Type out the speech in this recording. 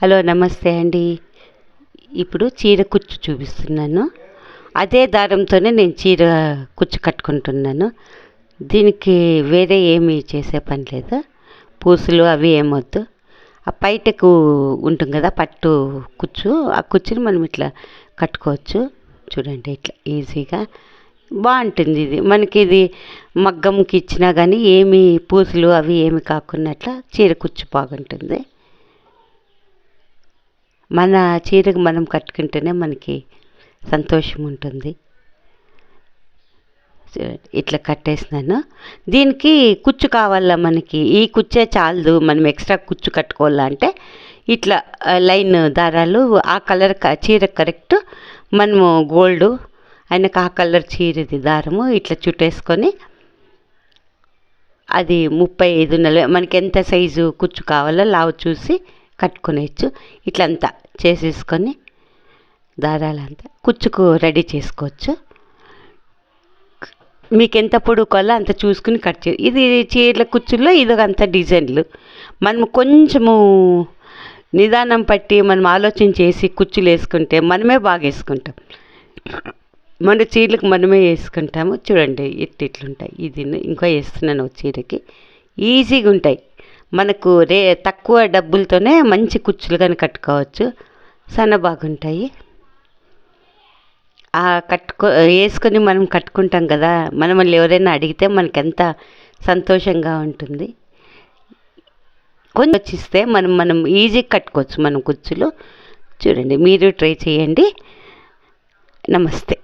Hello నమస్తే అండి. ఇప్పుడు చీర కుచ్చు చూపిస్తున్నాను. అదే దారంతోనే నేను చీర కుచ్చు కట్టుకుంటున్నాను. దీనికి వేరే ఏమీ చేసే పని లేదు. పూసలు అవి ఏమొద్దు ఆ పైటకు ఉంటుంది కదా పట్టు కుచ్చు. ఆ కుచ్చుని మనం ఇట్లా కట్టుకోవచ్చు. చూడండి ఇట్లా ఈజీగా. బాగుంటుంది ఇది. మనకి ఇది మగ్గంకి ఇచ్చినా కానీ ఏమి పూసలు అవి ఏమి కాకున్నట్ల చీర కుచ్చు బాగుంటుంది. మన చీరకు మనం కట్టుకుంటేనే మనకి సంతోషం ఉంటుంది. ఇట్లా కట్టేసినాను. దీనికి కుచ్చు కావాలా మనకి? ఈ కుచ్చే చాలదు. మనం ఎక్స్ట్రా కుచ్చు కట్టుకోవాలంటే ఇట్లా లైన్ దారాలు ఆ కలర్ క- చీర కరెక్ట్ మనము గోల్డ్ ఆయనకు ఆ కలర్ చీరది దారము ఇట్లా చుట్టేసుకొని అది ముప్పై ఐదు నలభై మనకి ఎంత సైజు కుచ్చు కావాలో లావు చూసి కట్టుకునేయచ్చు. ఇట్లంతా చేసేసుకొని దారాలంతా కుచ్చుకు రెడీ చేసుకోవచ్చు. మీకు ఎంత పొడుకోవాలో అంత చూసుకుని కట్ చే ఇది చీరల కుచ్చుల్లో ఇది అంత డిజైన్లు. మనం కొంచెము నిదానం పట్టి మనం ఆలోచన చేసి కుచ్చులు వేసుకుంటే మనమే బాగా వేసుకుంటాం. మన చీరలకు మనమే వేసుకుంటాము. చూడండి ఇట్ ఇట్లుంటాయి ఇది ఇంకా వేస్తున్నాను చీరకి. ఈజీగా ఉంటాయి మనకు రే తక్కువ డబ్బులతోనే మంచి కుచ్చులు కానీ కట్టుకోవచ్చు. సన్న బాగుంటాయి. ఆ కట్టుకో వేసుకొని మనం కట్టుకుంటాం కదా మనమల్ని ఎవరైనా అడిగితే మనకి ఎంత సంతోషంగా ఉంటుంది. కొంచెం వచ్చిస్తే మనం మనం ఈజీగా కట్టుకోవచ్చు మనం కుచ్చులు. చూడండి మీరు ట్రై చేయండి. నమస్తే.